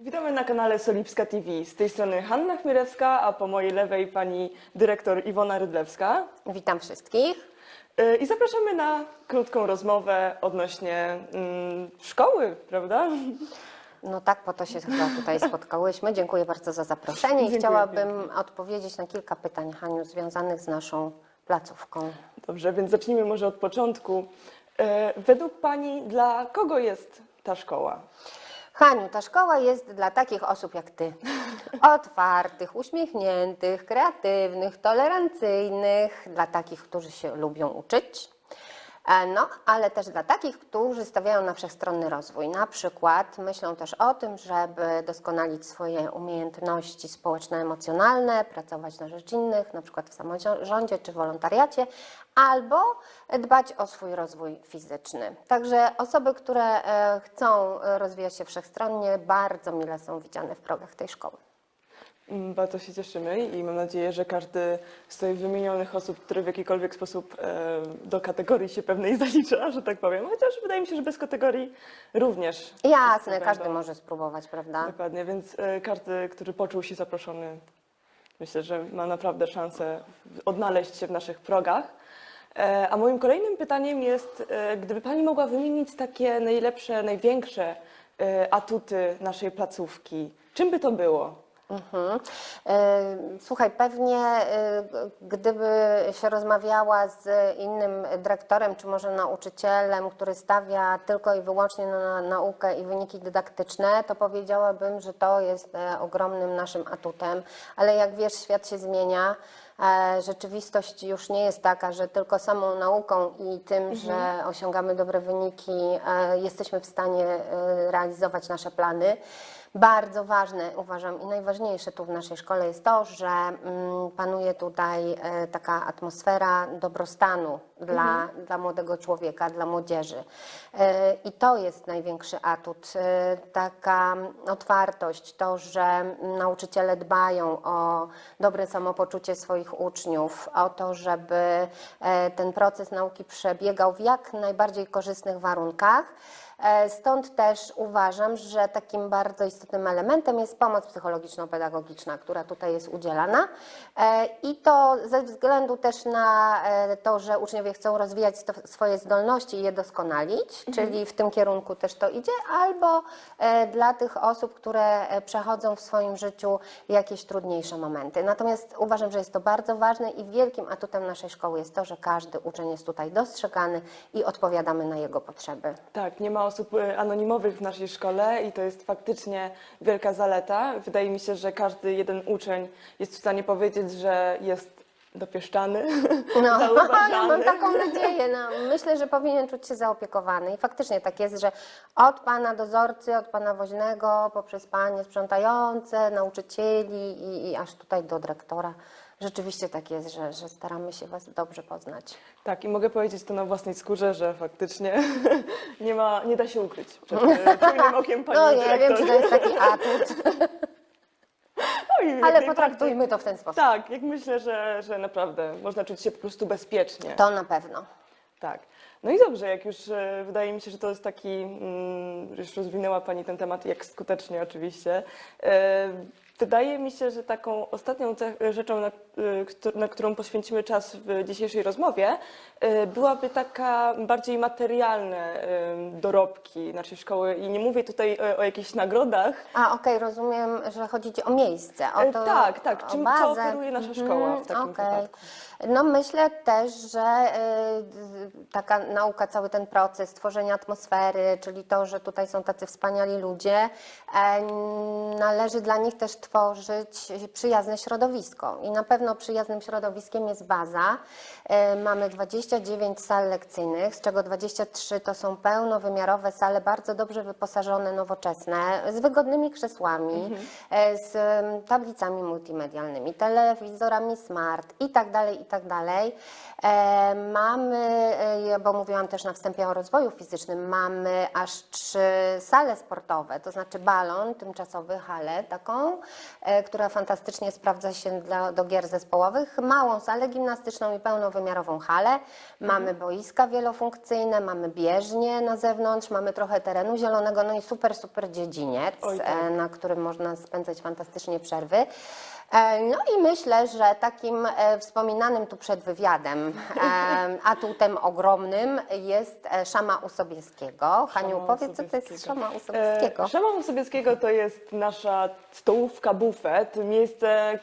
Witamy na kanale Solipska TV. Z tej strony Hanna Chmielewska, a po mojej lewej pani dyrektor Iwona Rydlewska. Witam wszystkich. Yy, I zapraszamy na krótką rozmowę odnośnie mm, szkoły, prawda? No tak, po to się chyba tutaj spotkałyśmy. Dziękuję bardzo za zaproszenie i Dziękuję chciałabym odpowiedzieć na kilka pytań, Haniu, związanych z naszą placówką. Dobrze, więc zacznijmy może od początku. Yy, Według pani dla kogo jest ta szkoła? Haniu, ta szkoła jest dla takich osób jak ty. Otwartych, uśmiechniętych, kreatywnych, tolerancyjnych, dla takich, którzy się lubią uczyć. E, No, ale też dla takich, którzy stawiają na wszechstronny rozwój. Na przykład myślą też o tym, żeby doskonalić swoje umiejętności społeczno-emocjonalne, pracować na rzecz innych, na przykład w samorządzie czy wolontariacie, albo dbać o swój rozwój fizyczny. Także osoby, które e, chcą rozwijać się wszechstronnie, bardzo mile są widziane w progach tej szkoły. Mm, Bardzo się cieszymy i mam nadzieję, że każdy z tych wymienionych osób, który w jakikolwiek sposób e, do kategorii się pewnej zalicza, że tak powiem, chociaż wydaje mi się, że bez kategorii również. Jasne, każdy będą. może spróbować, prawda? Dokładnie, więc e, każdy, który poczuł się zaproszony, myślę, że ma naprawdę szansę odnaleźć się w naszych progach. E, A moim kolejnym pytaniem jest, gdyby Pani mogła wymienić takie najlepsze, największe atuty naszej placówki, czym by to było? Mhm. Słuchaj, pewnie g- gdyby się rozmawiała z innym dyrektorem, czy może nauczycielem, który stawia tylko i wyłącznie na naukę i wyniki dydaktyczne, to powiedziałabym, że to jest e, ogromnym naszym atutem. Ale jak wiesz, świat się zmienia. E, Rzeczywistość już nie jest taka, że tylko samą nauką i tym, że osiągamy dobre wyniki, e, jesteśmy w stanie realizować nasze plany. Bardzo ważne uważam i najważniejsze tu w naszej szkole jest to, że mm, panuje tutaj e, taka atmosfera dobrostanu dla, dla młodego człowieka, dla młodzieży. E, I to jest największy atut. E, taka otwartość, to, że nauczyciele dbają o dobre samopoczucie swoich uczniów, o to, żeby ten proces nauki przebiegał w jak najbardziej korzystnych warunkach. E, Stąd też uważam, że takim bardzo istotnym elementem jest pomoc psychologiczno-pedagogiczna, która tutaj jest udzielana. E, I to ze względu też na e, to, że uczniowie chcą rozwijać swoje zdolności i je doskonalić, czyli w tym kierunku też to idzie, albo dla tych osób, które przechodzą w swoim życiu jakieś trudniejsze momenty. Natomiast uważam, że jest to bardzo ważne i wielkim atutem naszej szkoły jest to, że każdy uczeń jest tutaj dostrzegany i odpowiadamy na jego potrzeby. Tak, nie ma osób e, anonimowych w naszej szkole i to jest faktycznie wielka zaleta. Wydaje mi się, że każdy jeden uczeń jest w stanie powiedzieć, że jest dopieszczany, No, ja mam taką nadzieję. No, myślę, że powinien czuć się zaopiekowany. I faktycznie tak jest, że od pana dozorcy, od pana woźnego, poprzez panie sprzątające, nauczycieli i, i aż tutaj do dyrektora. Rzeczywiście tak jest, że, że staramy się was dobrze poznać. Tak, i mogę powiedzieć to na własnej skórze, że faktycznie nie, ma, nie da się ukryć przed e, czujnym okiem pani No nie dyrektor. wiem, czy to jest taki atut, Ale potraktujmy to w ten sposób. Tak, jak myślę, że, że naprawdę można czuć się po prostu bezpiecznie. To na pewno. Tak. No i dobrze, jak już e, wydaje mi się, że to jest taki, mm, już rozwinęła Pani ten temat, jak skutecznie oczywiście. E, Wydaje mi się, że taką ostatnią rzeczą, na, któ- na którą poświęcimy czas w dzisiejszej rozmowie, e, byłaby taka bardziej materialne e, dorobki naszej szkoły. I nie mówię tutaj o jakichś nagrodach. A okej, rozumiem, że chodzi ci o miejsce. O E, to, tak, tak. Czym- co bazę. oferuje nasza szkoła w takim okej. wypadku? No myślę też, że y, taka nauka, cały ten proces tworzenia atmosfery, czyli to, że tutaj są tacy wspaniali ludzie, e, należy dla nich też tworzyć przyjazne środowisko. I na pewno przyjaznym środowiskiem jest baza. E, Mamy 29 sal lekcyjnych, z czego 23 to są pełnowymiarowe sale, bardzo dobrze wyposażone, nowoczesne, z wygodnymi krzesłami, e, z em, tablicami multimedialnymi, telewizorami smart i tak dalej, i tak dalej. E, Mamy, e, bo mówiłam też na wstępie o rozwoju fizycznym, mamy aż trzy sale sportowe, to znaczy balon, tymczasowy, halę taką, e, która fantastycznie sprawdza się dla, do gier zespołowych. Małą salę gimnastyczną i pełnowymiarową halę. Mamy boiska wielofunkcyjne, mamy bieżnie na zewnątrz, mamy trochę terenu zielonego, no i super, super dziedziniec, Oj, tak. na którym można spędzać fantastycznie przerwy. E, No i myślę, że takim e, wspominanym tu przed wywiadem e, atutem ogromnym jest Szama u Sobieskiego. Haniu, powiedz, co to jest. Szama u Sobieskiego? E, Szama Sobieskiego to jest nasza stołówka bufet, miejsce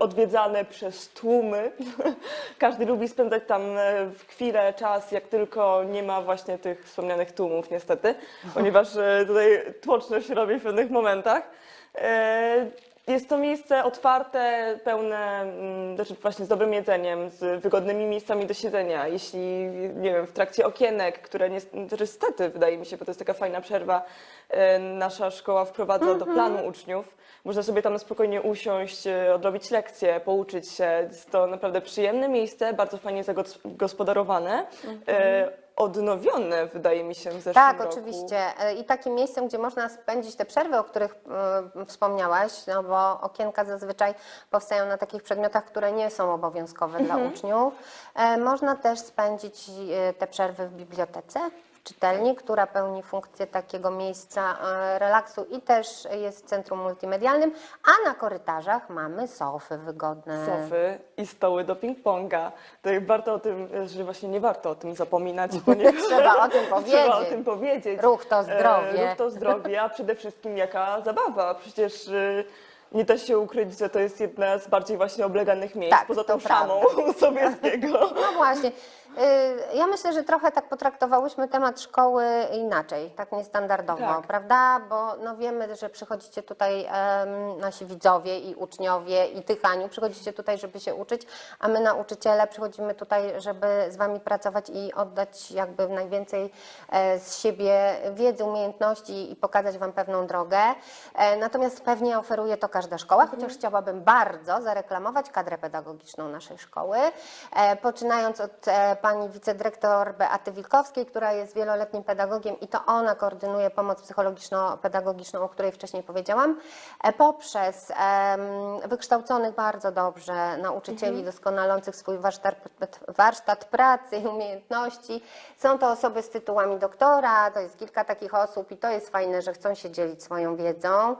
odwiedzane przez tłumy. Każdy lubi spędzać tam w chwilę, czas, jak tylko nie ma właśnie tych wspomnianych tłumów niestety, ponieważ tutaj tłoczność robi w pewnych momentach. Jest to miejsce otwarte, pełne, mm, znaczy właśnie z dobrym jedzeniem, z wygodnymi miejscami do siedzenia. Jeśli, nie wiem, w trakcie okienek, które niestety, wydaje mi się, bo to jest taka fajna przerwa, e, nasza szkoła wprowadza do planu uczniów, można sobie tam spokojnie usiąść, e, odrobić lekcje, pouczyć się. Jest to naprawdę przyjemne miejsce, bardzo fajnie zagospodarowane, e, odnowione, wydaje mi się, w zeszłym Tak, roku. oczywiście. E, I takim miejscem, gdzie można spędzić te przerwy, o których e, wspomniałaś, no bo okienka zazwyczaj powstają na takich przedmiotach, które nie są obowiązkowe dla uczniów. E, Można też spędzić te przerwy w bibliotece. Czytelni, która pełni funkcję takiego miejsca e, relaksu i też jest centrum multimedialnym, a na korytarzach mamy sofy wygodne. sofy i stoły do ping-ponga. To jak warto o tym, że właśnie nie warto o tym zapominać, ponieważ Trzeba o tym trzeba o powiedzieć. tym powiedzieć. Ruch to E, zdrowie. Ruch to zdrowie, a przede wszystkim jaka zabawa. Przecież e, nie da się ukryć, że to jest jedna z bardziej właśnie obleganych miejsc, Tak, poza tą szamą Sobieskiego. No właśnie. Y, Ja myślę, że trochę tak potraktowałyśmy temat szkoły inaczej, tak niestandardowo, Tak. prawda? Bo no wiemy, że przychodzicie tutaj em, nasi widzowie i uczniowie i ty, Haniu, przychodzicie tutaj, żeby się uczyć, a my nauczyciele przychodzimy tutaj, żeby z wami pracować i oddać jakby najwięcej e, z siebie wiedzy, umiejętności i pokazać wam pewną drogę. E, Natomiast pewnie oferuje to każda szkoła, chociaż chciałabym bardzo zareklamować kadrę pedagogiczną naszej szkoły, e, poczynając od e, pani wicedyrektor Beaty Wilkowskiej, która jest wieloletnim pedagogiem i to ona koordynuje pomoc psychologiczno-pedagogiczną, o której wcześniej powiedziałam, e, poprzez wykształconych bardzo dobrze nauczycieli doskonalących swój warsztat, warsztat pracy i umiejętności. Są to osoby z tytułami doktora, to jest kilka takich osób i to jest fajne, że chcą się dzielić swoją wiedzą.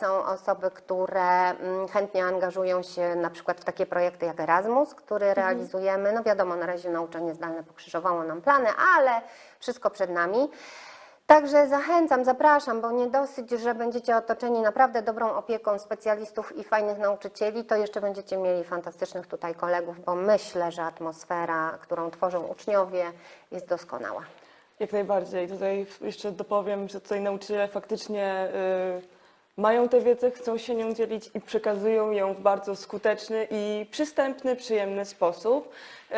Są osoby, które mm, chętnie angażują się na przykład w takie projekty jak Erasmus, który realizujemy. No wiadomo, na razie nauczanie zdalne pokrzyżowało nam plany, ale wszystko przed nami. Także zachęcam, zapraszam, bo nie dosyć, że będziecie otoczeni naprawdę dobrą opieką specjalistów i fajnych nauczycieli, to jeszcze będziecie mieli fantastycznych tutaj kolegów, bo myślę, że atmosfera, którą tworzą uczniowie, jest doskonała. Jak najbardziej. Tutaj jeszcze dopowiem, że tutaj nauczyciele faktycznie y, mają tę wiedzę, chcą się nią dzielić i przekazują ją w bardzo skuteczny i przystępny, przyjemny sposób. Y,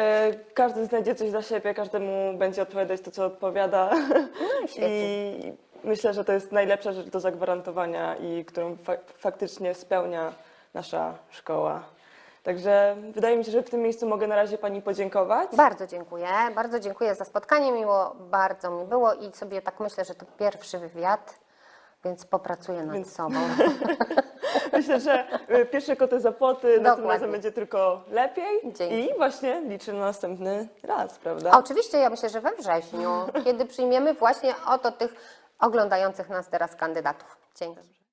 każdy znajdzie coś dla siebie, każdemu będzie odpowiadać to, co odpowiada. świetnie. I myślę, że to jest najlepsza rzecz do zagwarantowania i którą fa- faktycznie spełnia nasza szkoła. Także wydaje mi się, że w tym miejscu mogę na razie Pani podziękować. Bardzo dziękuję, bardzo dziękuję za spotkanie, miło bardzo mi było i sobie tak myślę, że to pierwszy wywiad, więc popracuję nad Więc- sobą. Myślę, że y, pierwsze koty za płoty, następnym razem będzie tylko lepiej Dzięki. i właśnie liczę na następny raz, prawda? A Oczywiście, ja myślę, że we wrześniu, kiedy przyjmiemy właśnie oto tych oglądających nas teraz kandydatów. Dzięki.